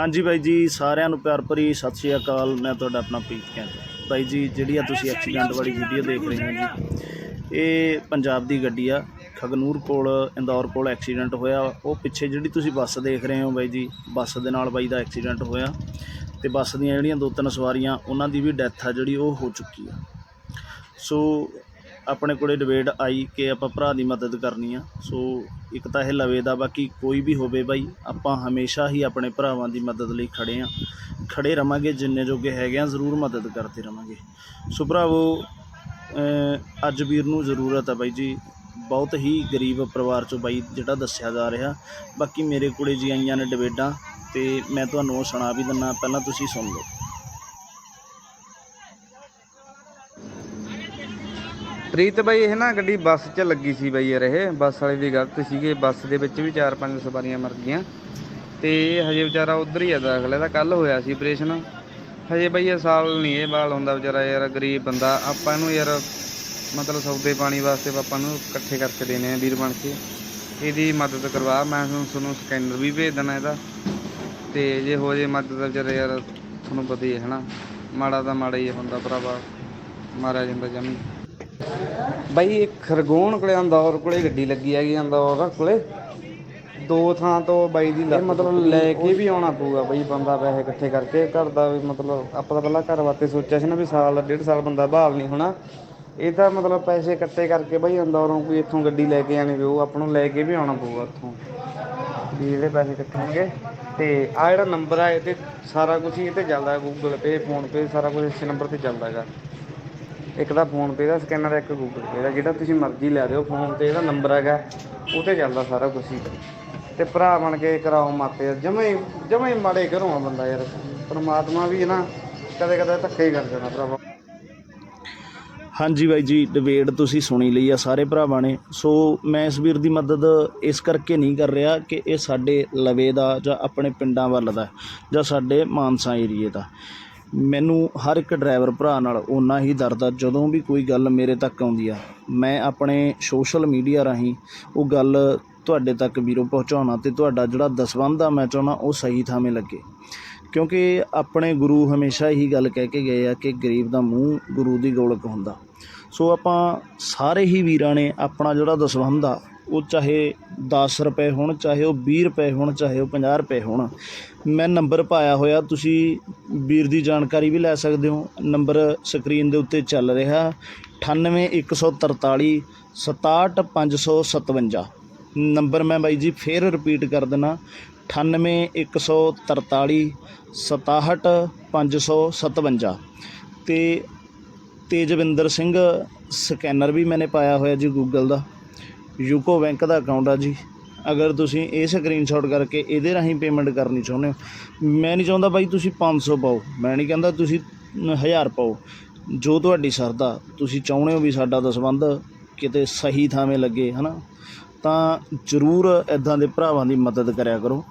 ਹਾਂਜੀ ਬਾਈ ਜੀ ਸਾਰਿਆਂ ਨੂੰ ਪਿਆਰ ਭਰੀ ਸਤਿ ਸ਼੍ਰੀ ਅਕਾਲ। ਮੈਂ ਤੁਹਾਡਾ ਆਪਣਾ ਪ੍ਰੀਤ ਕੈਂਟ। ਬਾਈ ਜੀ ਜਿਹੜੀ ਆ ਤੁਸੀਂ ਐਕਸੀਡੈਂਟ ਵਾਲੀ ਵੀਡੀਓ ਦੇਖ ਰਹੇ ਹੋ ਜੀ। ਇਹ ਪੰਜਾਬ ਦੀ ਗੱਡੀ ਆ। ਖਗਨੂਰ ਕੋਲ ਇੰਦੌਰ ਕੋਲ ਐਕਸੀਡੈਂਟ ਹੋਇਆ। ਉਹ ਪਿੱਛੇ ਜਿਹੜੀ ਤੁਸੀਂ ਬੱਸ ਦੇਖ ਰਹੇ ਹੋ ਬਾਈ ਜੀ ਬੱਸ ਦੇ ਨਾਲ ਬਾਈ ਦਾ ਐਕਸੀਡੈਂਟ ਹੋਇਆ। ਤੇ ਬੱਸ ਦੀਆਂ ਜਿਹੜੀਆਂ ਦੋ ਤਿੰਨ ਸਵਾਰੀਆਂ ਉਹਨਾਂ ਦੀ ਵੀ ਡੈਥ ਆ ਜਿਹੜੀ ਉਹ ਹੋ ਚੁੱਕੀ ਆ। ਸੋ ਆਪਣੇ ਕੋਲੇ ਡਿਬੇਟ ਆਈ ਕਿ ਆਪਾਂ ਭਰਾ ਦੀ ਮਦਦ ਕਰਨੀ ਆ। ਸੋ ਇੱਕ ਤਾਂ ਇਹ ਲਵੇ ਦਾ, ਬਾਕੀ ਕੋਈ ਵੀ ਹੋਵੇ ਬਾਈ, ਆਪਾਂ ਹਮੇਸ਼ਾ ਹੀ ਆਪਣੇ ਭਰਾਵਾਂ ਦੀ ਮਦਦ ਲਈ ਖੜੇ ਆ। ਖੜੇ ਰਵਾਂਗੇ, ਜਿੰਨੇ ਜੋਗੇ ਹੈਗੇ ਆ, ਜ਼ਰੂਰ ਮਦਦ ਕਰਦੇ ਰਵਾਂਗੇ। ਸੋ ਭਰਾਵੋ ਅੱਜ ਵੀਰ ਨੂੰ ਜ਼ਰੂਰਤ ਆ ਬਾਈ ਜੀ। ਬਹੁਤ ਹੀ ਗਰੀਬ ਪਰਿਵਾਰ ਚੋਂ ਬਾਈ ਜਿਹੜਾ ਦੱਸਿਆ ਜਾ ਰਿਹਾ। ਬਾਕੀ ਮੇਰੇ ਕੋਲੇ ਜੀ ਆਈਆਂ ਨੇ ਡਿਬੇਟਾਂ ਤੇ ਮੈਂ ਤੁਹਾਨੂੰ ਉਹ ਸੁਣਾ ਵੀ ਦਿੰਨਾ। ਪਹਿਲਾਂ ਤੁਸੀਂ ਸੁਣ ਲਓ। ਪ੍ਰੀਤ ਬਾਈ, ਇਹ ਨਾ ਗੱਡੀ ਬੱਸ 'ਚ ਲੱਗੀ ਸੀ ਬਾਈ ਯਾਰ ਇਹ। ਬੱਸ ਵਾਲੇ ਦੀ ਗਲਤ ਸੀਗੇ। ਬੱਸ ਦੇ ਵਿੱਚ ਵੀ ਚਾਰ ਪੰਜ ਸਵਾਰੀਆਂ ਮਰ ਗਈਆਂ। ਤੇ ਹਜੇ ਵਿਚਾਰਾ ਉਧਰ ਹੀ ਆ ਦਾਖਲ। ਇਹਦਾ ਕੱਲ ਹੋਇਆ ਸੀ ਆਪਰੇਸ਼ਨ ਹਜੇ ਬਾਈ ਇਹ ਸਾਲ ਨਹੀਂ ਇਹ ਬਾਲ ਹੁੰਦਾ ਵਿਚਾਰਾ ਯਾਰ, ਗਰੀਬ ਬੰਦਾ। ਆਪਾਂ ਇਹਨੂੰ ਯਾਰ ਮਤਲਬ ਸੌਦੇ ਪਾਣੀ ਵਾਸਤੇ ਆਪਾਂ ਨੂੰ ਇਕੱਠੇ ਕਰਕੇ ਦੇਣੇ ਆ ਵੀਰ ਬਣ ਕੇ। ਇਹਦੀ ਮਦਦ ਕਰਵਾ। ਮੈਂ ਤੁਹਾਨੂੰ ਸਕੈਨਰ ਵੀ ਭੇਜ ਦੇਣਾ ਇਹਦਾ। ਤੇ ਜੇ ਹੋ ਜੇ ਮਦਦ ਤਾਂ ਯਾਰ, ਤੁਹਾਨੂੰ ਪਤਾ ਹੀ ਹੈ, ਹਨਾ। ਮਾੜਾ ਤਾਂ ਮਾੜਾ ਹੀ ਹੁੰਦਾ, ਭਰਾਵਾ। ਮਾਰਿਆ ਜਾਂਦਾ ਜਮੀ। ਬਾਈ ਇੱਕ ਖਰਗੋਣ ਕੋਲੇ ਅੰਦੌਰ ਕੋਲੇ ਗੱਡੀ ਲੱਗੀ ਹੈਗੀ ਅੰਦੌਰ ਕੋਲੇ। ਦੋ ਥਾਂ ਤੋਂ ਬਾਈ ਦੀ ਲੱਤ ਮਤਲਬ ਲੈ ਕੇ ਵੀ ਆਉਣਾ ਪਊਗਾ ਬਾਈ ਬੰਦਾ ਪੈਸੇ ਇਕੱਠੇ ਕਰਕੇ। ਘਰ ਦਾ ਵੀ ਮਤਲਬ ਆਪਾਂ ਤਾਂ ਪਹਿਲਾਂ ਘਰ ਵਾਸਤੇ ਸੋਚਿਆ ਸੀ ਨਾ ਵੀ ਸਾਲ ਡੇਢ ਸਾਲ ਬੰਦਾ ਬਹਾਲ ਨਹੀਂ ਹੋਣਾ। ਇਹ ਤਾਂ ਮਤਲਬ ਪੈਸੇ ਇਕੱਠੇ ਕਰਕੇ ਬਾਈ ਅੰਦੌਰੋਂ ਕੋਈ ਇੱਥੋਂ ਗੱਡੀ ਲੈ ਕੇ ਆਣੀ ਪਊ ਆਪਾਂ ਨੂੰ ਲੈ ਕੇ ਵੀ ਆਉਣਾ ਪਊਗਾ ਉੱਥੋਂ। ਵੀ ਇਹਦੇ ਪੈਸੇ ਇਕੱਠੇ ਹੋਣਗੇ। ਤੇ ਆ ਜਿਹੜਾ ਨੰਬਰ ਆ ਇਹ ਤੇ ਸਾਰਾ ਕੁਝ ਹੀ ਇਹ ਤੇ ਚੱਲਦਾ ਗੂਗਲ ਪੇ ਫੋਨ ਪੇ ਸਾਰਾ ਕੁਝ ਇਸੇ ਨੰਬਰ ਤੇ ਚੱਲਦਾ ਹੈਗਾ। ਇੱਕ ਤਾਂ ਫੋਨ ਪੇ ਦਾ, ਸਕੈਨਰ, ਇੱਕ ਗੂਗਲ ਪੇ ਦਾ। ਜਿਹੜਾ ਤੁਸੀਂ ਮਰਜ਼ੀ ਲੈ ਦਿਓ ਫੋਨ ਤੇ, ਇਹਦਾ ਨੰਬਰ ਹੈਗਾ। ਉਹ ਤੇ ਚੱਲਦਾ ਸਾਰਾ ਕੁਝ ਹੀ। ਤੇ ਭਰਾ ਬਣ ਕੇ ਕਰਾਓ ਮਾਪੇ ਜਮੇ ਜਮੇ ਮਾੜੇ ਘਰੋਂ ਆ ਬੰਦਾ ਯਾਰ। ਪਰਮਾਤਮਾ ਵੀ ਨਾ ਕਦੇ ਕਦੇ ਧੱਕੇ ਹੀ ਕਰ ਜਾਂਦਾ ਭਰਾਵਾ। ਹਾਂਜੀ ਬਾਈ ਜੀ ਡਿਬੇਟ ਤੁਸੀਂ ਸੁਣੀ ਲਈ ਆ ਸਾਰੇ ਭਰਾਵਾਂ ਨੇ। ਸੋ ਮੈਂ ਇਸ ਵੀਰ ਦੀ ਮਦਦ ਇਸ ਕਰਕੇ ਨਹੀਂ ਕਰ ਰਿਹਾ ਕਿ ਇਹ ਸਾਡੇ ਲਵੇ ਦਾ ਜਾਂ ਆਪਣੇ ਪਿੰਡਾਂ ਵੱਲ ਦਾ, ਜਾਂ ਸਾਡੇ ਮਾਨਸਾ ਏਰੀਏ ਦਾ। ਮੈਨੂੰ ਹਰ ਇੱਕ ਡਰਾਈਵਰ ਭਰਾ ਨਾਲ ਓਨਾ ਹੀ ਦਰਦ ਆ ਜਦੋਂ ਵੀ ਕੋਈ ਗੱਲ ਮੇਰੇ ਤੱਕ ਆਉਂਦੀ ਆ। ਮੈਂ ਆਪਣੇ ਸੋਸ਼ਲ ਮੀਡੀਆ ਰਾਹੀਂ ਉਹ ਗੱਲ ਤੁਹਾਡੇ ਤੱਕ ਵੀਰੋ ਪਹੁੰਚਾਉਣਾ ਅਤੇ ਤੁਹਾਡਾ ਜਿਹੜਾ ਦਸਵੰਧ ਆ ਮੈਂ ਚਾਹੁੰਦਾ ਉਹ ਸਹੀ ਥਾਵੇਂ ਲੱਗੇ। ਕਿਉਂਕਿ ਆਪਣੇ ਗੁਰੂ ਹਮੇਸ਼ਾ ਹੀ ਗੱਲ ਕਹਿ ਕੇ ਗਏ ਆ ਕਿ ਗਰੀਬ ਦਾ ਮੂੰਹ ਗੁਰੂ ਦੀ ਗੋਲਕ ਹੁੰਦਾ। ਸੋ ਆਪਾਂ ਸਾਰੇ ਹੀ ਵੀਰਾਂ ਨੇ ਆਪਣਾ ਜਿਹੜਾ ਦਸਵੰਧ ਆ ਉਹ ਚਾਹੇ 10 ਰੁਪਏ ਹੋਣ, ਚਾਹੇ ਉਹ 20 ਰੁਪਏ ਹੋਣ, ਚਾਹੇ ਉਹ 50 ਰੁਪਏ ਹੋਣ। ਮੈਂ ਨੰਬਰ ਪਾਇਆ ਹੋਇਆ, ਤੁਸੀਂ ਵੀਰ ਦੀ ਜਾਣਕਾਰੀ ਵੀ ਲੈ ਸਕਦੇ ਹੋ। ਨੰਬਰ ਸਕਰੀਨ ਦੇ ਉੱਤੇ ਚੱਲ ਰਿਹਾ 98143 67557 ਨੰਬਰ ਮੈਂ ਬਾਈ ਜੀ ਫੇਰ ਰਿਪੀਟ ਕਰ ਦਿੰਦਾ 98143 67557 ਤੇ ਤੇਜਵਿੰਦਰ ਸਿੰਘ ਸਕੈਨਰ ਵੀ ਮੈਨੇ ਪਾਇਆ ਹੋਇਆ ਜੀ ਗੂਗਲ ਦਾ। ਯੂਕੋ ਬੈਂਕ ਦਾ ਅਕਾਊਂਟ ਆ ਜੀ। ਅਗਰ ਤੁਸੀਂ ਇਹ ਸਕਰੀਨਸ਼ਾਟ ਕਰਕੇ ਇਹਦੇ ਰਾਹੀਂ ਪੇਮੈਂਟ ਕਰਨੀ ਚਾਹੁੰਦੇ ਹੋ, ਮੈਂ ਨਹੀਂ ਚਾਹੁੰਦਾ ਬਾਈ ਤੁਸੀਂ 500 ਪਾਓ। ਮੈਂ ਨਹੀਂ ਕਹਿੰਦਾ ਤੁਸੀਂ 1000 ਪਾਓ। ਜੋ ਤੁਹਾਡੀ ਸਰਦਾ ਤੁਸੀਂ ਚਾਹੁੰਦੇ ਹੋ ਵੀ ਸਾਡਾ ਦਾ ਸੰਬੰਧ ਕਿਤੇ ਸਹੀ ਥਾਵੇਂ ਲੱਗੇ, ਹਨਾ? ਤਾਂ ਜ਼ਰੂਰ ਇਦਾਂ ਦੇ ਭਰਾਵਾਂ ਦੀ ਮਦਦ ਕਰਿਆ ਕਰੋ।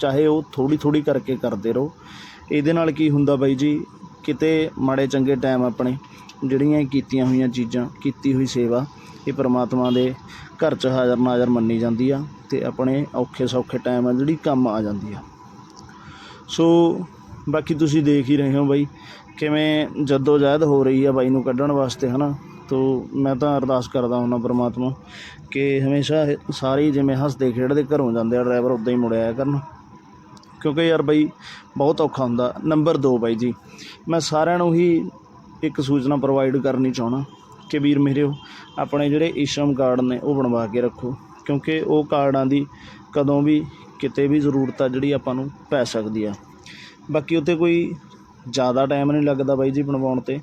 ਚਾਹੇ ਉਹ ਥੋੜੀ ਥੋੜੀ ਕਰਕੇ ਕਰਦੇ ਰਹੋ। ਇਹਦੇ ਨਾਲ ਕੀ ਹੁੰਦਾ ਬਾਈ ਜੀ, ਕਿਤੇ ਮਾੜੇ ਚੰਗੇ ਟਾਈਮ ਆਪਣੇ ਜਿਹੜੀਆਂ ਕੀਤੀਆਂ ਹੋਈਆਂ ਚੀਜ਼ਾਂ, ਕੀਤੀ ਹੋਈ ਸੇਵਾ, ਇਹ ਪਰਮਾਤਮਾ ਦੇ ਘਰ 'ਚ ਹਾਜ਼ਰ ਨਾਜ਼ਰ ਮੰਨੀ ਜਾਂਦੀ ਆ ਅਤੇ ਆਪਣੇ ਔਖੇ ਸੌਖੇ ਟਾਈਮ ਆ ਜਿਹੜੀ ਕੰਮ ਆ ਜਾਂਦੀ ਆ। ਸੋ ਬਾਕੀ ਤੁਸੀਂ ਦੇਖ ਹੀ ਰਹੇ ਹੋ ਬਾਈ, ਕਿਵੇਂ ਜੱਦੋ ਜਹਿਦ ਹੋ ਰਹੀ ਆ ਬਾਈ ਨੂੰ ਕੱਢਣ ਵਾਸਤੇ, ਹਨਾ? ਤੋ ਮੈਂ ਤਾਂ ਅਰਦਾਸ ਕਰਦਾ ਹੁੰਦਾ ਪਰਮਾਤਮਾ ਕਿ ਹਮੇਸ਼ਾ ਸਾਰੇ ਹੀ ਜਿਵੇਂ ਹੱਸਦੇ ਖੇਡਦੇ ਘਰੋਂ ਜਾਂਦੇ ਆ ਡਰਾਈਵਰ ਉਦਾਂ ਹੀ ਮੁੜਿਆ ਕਰਨ। ਕਿਉਂਕਿ ਯਾਰ ਬਾਈ, ਬਹੁਤ ਔਖਾ ਹੁੰਦਾ। ਨੰਬਰ 2 ਬਾਈ ਜੀ, ਮੈਂ ਸਾਰਿਆਂ ਨੂੰ ਹੀ ਇੱਕ ਸੂਚਨਾ ਪ੍ਰੋਵਾਈਡ ਕਰਨੀ ਚਾਹਣਾ ਕਿ ਵੀਰ ਮੇਰੇ ਆਪਣੇ ਜਿਹੜੇ ਈਸ਼ਰਮ ਕਾਰਡ ਨੇ ਉਹ ਬਣਵਾ ਕੇ ਰੱਖੋ, ਕਿਉਂਕਿ ਉਹ ਕਾਰਡਾਂ ਦੀ ਕਦੋਂ ਵੀ ਕਿਤੇ ਵੀ ਜ਼ਰੂਰਤ ਆ ਜਿਹੜੀ ਆਪਾਂ ਨੂੰ ਪੈ ਸਕਦੀ ਆ। ਬਾਕੀ ਉੱਤੇ ਕੋਈ ਜ਼ਿਆਦਾ ਟਾਈਮ ਨਹੀਂ ਲੱਗਦਾ ਬਾਈ ਜੀ ਬਣਵਾਉਣ ਤੇ।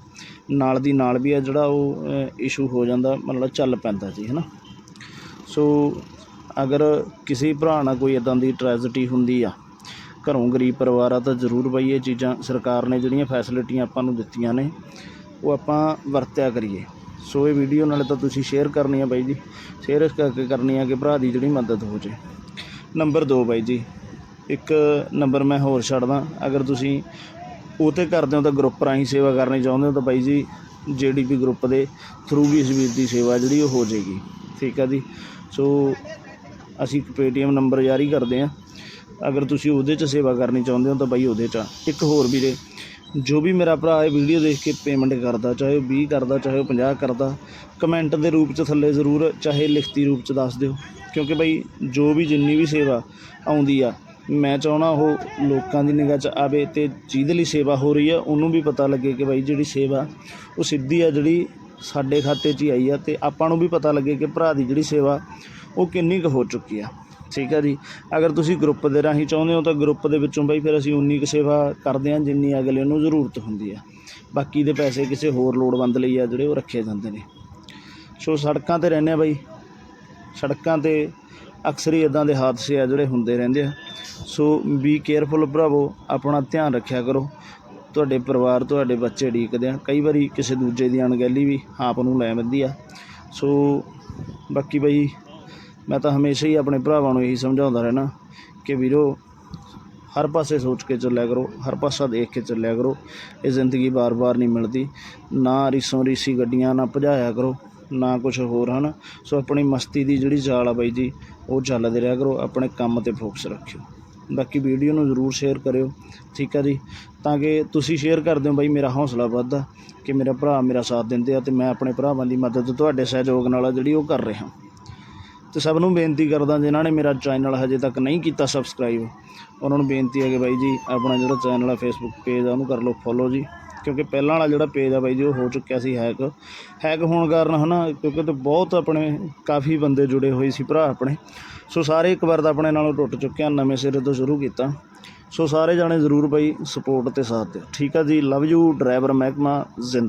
ਨਾਲ ਦੀ ਨਾਲ ਵੀ ਆ ਜਿਹੜਾ ਉਹ ਇਸ਼ੂ ਹੋ ਜਾਂਦਾ, ਮਤਲਬ ਚੱਲ ਪੈਂਦਾ ਜੀ ਹੈ ਨਾ ਸੋ ਅਗਰ ਕਿਸੇ ਭਰਾ ਨਾਲ ਕੋਈ ਇਦਾਂ ਦੀ ਟ੍ਰੈਜਡੀ ਹੁੰਦੀ ਆ ਘਰੋਂ ਗਰੀਬ ਪਰਿਵਾਰ ਆ, ਤਾਂ ਜ਼ਰੂਰ ਬਈ ਇਹ ਚੀਜ਼ਾਂ ਸਰਕਾਰ ਨੇ ਜਿਹੜੀਆਂ ਫੈਸਿਲਿਟੀਆਂ ਆਪਾਂ ਨੂੰ ਦਿੱਤੀਆਂ ਨੇ, ਉਹ ਆਪਾਂ ਵਰਤਿਆ ਕਰੀਏ। ਸੋ ਇਹ ਵੀਡੀਓ ਨਾਲੇ ਤਾਂ ਤੁਸੀਂ ਸ਼ੇਅਰ ਕਰਨੀ ਆ ਬਾਈ ਜੀ। ਸ਼ੇਅਰ ਇਸ ਕਰਕੇ ਕਰਨੀ ਆ ਕਿ ਭਰਾ ਦੀ ਜਿਹੜੀ ਮਦਦ ਹੋ ਜੇ। ਨੰਬਰ 2 ਬਾਈ ਜੀ। ਇੱਕ ਨੰਬਰ ਮੈਂ ਹੋਰ ਛੱਡਦਾ। ਅਗਰ ਤੁਸੀਂ ਉਹ 'ਤੇ ਕਰਦੇ ਹੋ ਤਾਂ ਗਰੁੱਪ ਰਾਹੀਂ ਸੇਵਾ ਕਰਨੀ ਚਾਹੁੰਦੇ ਹੋ ਤਾਂ ਬਾਈ ਜੀ ਜੀਡੀਪੀ ਗਰੁੱਪ ਦੇ ਥਰੂ ਵੀ ਇਸ ਵੀਰ ਦੀ ਸੇਵਾ ਜਿਹੜੀ ਉਹ ਹੋ ਜਾਏਗੀ। ਠੀਕ ਆ ਜੀ। ਸੋ ਅਸੀਂ ਇੱਕ ਪੇਟੀਐਮ ਨੰਬਰ ਜਾਰੀ ਕਰਦੇ ਹਾਂ ਅਗਰ ਤੁਸੀਂ ਉਹਦੇ 'ਚ ਸੇਵਾ ਕਰਨੀ ਚਾਹੁੰਦੇ ਹੋ ਤਾਂ ਬਾਈ ਉਹਦੇ 'ਚ ਆ। ਇੱਕ ਹੋਰ ਵੀਰੇ, ਜੋ ਵੀ ਮੇਰਾ ਭਰਾ ਇਹ ਵੀਡੀਓ ਦੇਖ ਕੇ ਪੇਮੈਂਟ ਕਰਦਾ, ਚਾਹੇ ਉਹ 20 ਕਰਦਾ, ਚਾਹੇ ਉਹ 50 ਕਰਦਾ ਕਮੈਂਟ ਦੇ ਰੂਪ 'ਚ ਥੱਲੇ ਜ਼ਰੂਰ ਚਾਹੇ ਲਿਖਤੀ ਰੂਪ 'ਚ ਦੱਸ ਦਿਓ ਕਿਉਂਕਿ ਬਾਈ ਜੋ ਵੀ ਜਿੰਨੀ ਵੀ ਸੇਵਾ ਆਉਂਦੀ ਆ, ਮੈਂ ਚਾਹਣਾ ਉਹ ਲੋਕਾਂ ਦੀ ਨਿਗਾਹ 'ਚ ਆਵੇ ਤੇ ਜਿਹਦੇ ਲਈ ਸੇਵਾ ਹੋ ਰਹੀ ਆ, ਉਹਨੂੰ ਵੀ ਪਤਾ ਲੱਗੇ ਕਿ ਬਾਈ ਜਿਹੜੀ ਸੇਵਾ ਉਹ ਸਿੱਧੀ ਆ, ਜਿਹੜੀ ਸਾਡੇ ਖਾਤੇ 'ਚ ਹੀ ਆਈ ਆ ਤੇ ਆਪਾਂ ਨੂੰ ਵੀ ਪਤਾ ਲੱਗੇ ਕਿ ਭਰਾ ਦੀ ਜਿਹੜੀ ਸੇਵਾ ਉਹ ਕਿੰਨੀ ਕੁ ਹੋ ਚੁੱਕੀ ਆ ਠੀਕ ਆ ਜੀ। ਅਗਰ ਤੁਸੀਂ ਗਰੁੱਪ ਦੇ ਰਾਹੀਂ ਚਾਹੁੰਦੇ ਹੋ ਤਾਂ ਗਰੁੱਪ ਦੇ ਵਿੱਚੋਂ ਬਾਈ ਫਿਰ ਅਸੀਂ ਉਨੀ ਕੁ ਸੇਵਾ ਕਰਦੇ ਹਾਂ ਜਿੰਨੀ ਅਗਲੇ ਨੂੰ ਜ਼ਰੂਰਤ ਹੁੰਦੀ ਆ। ਬਾਕੀ ਦੇ ਪੈਸੇ ਕਿਸੇ ਹੋਰ ਲੋੜਵੰਦ ਲਈ ਆ ਜਿਹੜੇ ਉਹ ਰੱਖੇ ਜਾਂਦੇ ਨੇ। ਸੋ ਸੜਕਾਂ ਤੇ ਰਹਿੰਦੇ ਆ ਬਾਈ। ਸੜਕਾਂ ਤੇ ਅਕਸਰ ਹੀ ਇਦਾਂ ਦੇ ਹਾਦਸੇ ਆ ਜਿਹੜੇ ਹੁੰਦੇ ਰਹਿੰਦੇ ਆ। ਸੋ ਬੀ ਕੇਅਰਫੁਲ ਭਰਾਵੋ, ਆਪਣਾ ਧਿਆਨ ਰੱਖਿਆ ਕਰੋ। ਤੁਹਾਡੇ ਪਰਿਵਾਰ, ਤੁਹਾਡੇ ਬੱਚੇ ਢੀਕਦੇ ਆ। ਕਈ ਵਾਰੀ ਕਿਸੇ ਦੂਜੇ ਦੀ ਅਣਗਹਿਲੀ ਵੀ ਆਪ ਨੂੰ ਲੈ ਮਿਲਦੀ ਆ। ਸੋ ਬਾਕੀ ਬਈ ਮੈਂ ਤਾਂ ਹਮੇਸ਼ਾ ਹੀ ਆਪਣੇ ਭਰਾਵਾਂ ਨੂੰ ਇਹੀ ਸਮਝਾਉਂਦਾ ਰਹਿਣਾ ਕਿ ਵੀਰੋ, ਹਰ ਪਾਸੇ ਸੋਚ ਕੇ ਚੱਲਿਆ ਕਰੋ, ਹਰ ਪਾਸਾ ਦੇਖ ਕੇ ਚੱਲਿਆ ਕਰੋ, ਇਹ ਜ਼ਿੰਦਗੀ ਬਾਰ-ਬਾਰ ਨਹੀਂ ਮਿਲਦੀ। ਨਾ ਰੀਸੋਂ ਰੀਸੀ ਗੱਡੀਆਂ, ਨਾ ਭਜਾਇਆ ਕਰੋ, ਨਾ ਕੁਝ ਹੋਰ ਹਨ। ਸੋ ਆਪਣੀ ਮਸਤੀ ਦੀ ਜਿਹੜੀ ਜਾਲ ਆ ਬਾਈ ਜੀ, ਉਹ ਚੱਲਦੇ ਰਿਹਾ ਕਰੋ, ਆਪਣੇ ਕੰਮ ਤੇ ਫੋਕਸ ਰੱਖਿਓ। ਬਾਕੀ ਵੀਡੀਓ ਨੂੰ ਜ਼ਰੂਰ ਸ਼ੇਅਰ ਕਰਿਓ, ਠੀਕ ਆ ਜੀ? ਤਾਂ ਕਿ ਤੁਸੀਂ ਸ਼ੇਅਰ ਕਰਦੇ ਹੋ ਬਾਈ, ਮੇਰਾ ਹੌਸਲਾ ਵੱਧਦਾ ਕਿ ਮੇਰਾ ਭਰਾ ਮੇਰਾ ਸਾਥ ਦਿੰਦੇ ਆ ਤੇ ਮੈਂ ਆਪਣੇ ਭਰਾਵਾਂ ਦੀ ਮਦਦ, ਤੁਹਾਡੇ ਸਹਿਯੋਗ ਨਾਲ ਆ ਜਿਹੜੀ ਉਹ ਕਰ ਰਿਹਾ। ਤੇ ਸਭ ਨੂੰ ਬੇਨਤੀ ਕਰਦਾ ਜਿਨ੍ਹਾਂ ਨੇ ਮੇਰਾ ਚੈਨਲ ਹਜੇ ਤੱਕ ਨਹੀਂ ਕੀਤਾ ਸਬਸਕ੍ਰਾਈਬ, ਉਹਨਾਂ ਨੂੰ ਬੇਨਤੀ ਹੈ ਕਿ ਬਾਈ ਜੀ ਆਪਣਾ ਜਿਹੜਾ ਚੈਨਲ ਆ ਫੇਸਬੁੱਕ ਪੇਜ ਆ, ਉਹਨੂੰ ਕਰ ਲਓ ਫੋਲੋ ਜੀ। ਕਿਉਂਕਿ ਪਹਿਲਾਂ ਵਾਲਾ ਜਿਹੜਾ ਪੇਜ ਆ ਬਾਈ ਜੀ, ਉਹ ਹੋ ਚੁੱਕਿਆ ਸੀ ਹੈਕ ਹੈਕ ਹੋਣ ਕਾਰਨ ਹਨਾ, ਕਿਉਂਕਿ ਤੇ ਬਹੁਤ ਆਪਣੇ ਕਾਫੀ ਬੰਦੇ ਜੁੜੇ ਹੋਏ ਸੀ ਭਰਾ ਆਪਣੇ। ਸੋ ਸਾਰੇ ਇੱਕ ਵਾਰ ਤਾਂ ਆਪਣੇ ਨਾਲੋਂ ਟੁੱਟ ਚੁੱਕੇ ਆ, ਨਵੇਂ ਸਿਰੇ ਤੋਂ ਸ਼ੁਰੂ ਕੀਤਾ। ਸੋ ਸਾਰੇ ਜਾਣੇ ਜ਼ਰੂਰ ਬਾਈ ਸਪੋਰਟ ਤੇ ਸਾਥ ਦਿਓ। ਠੀਕ ਆ ਜੀ ਲਵ ਯੂ ਡਰਾਈਵਰ ਮਹਿਕਮਾ ਜ਼ਿੰਦਾ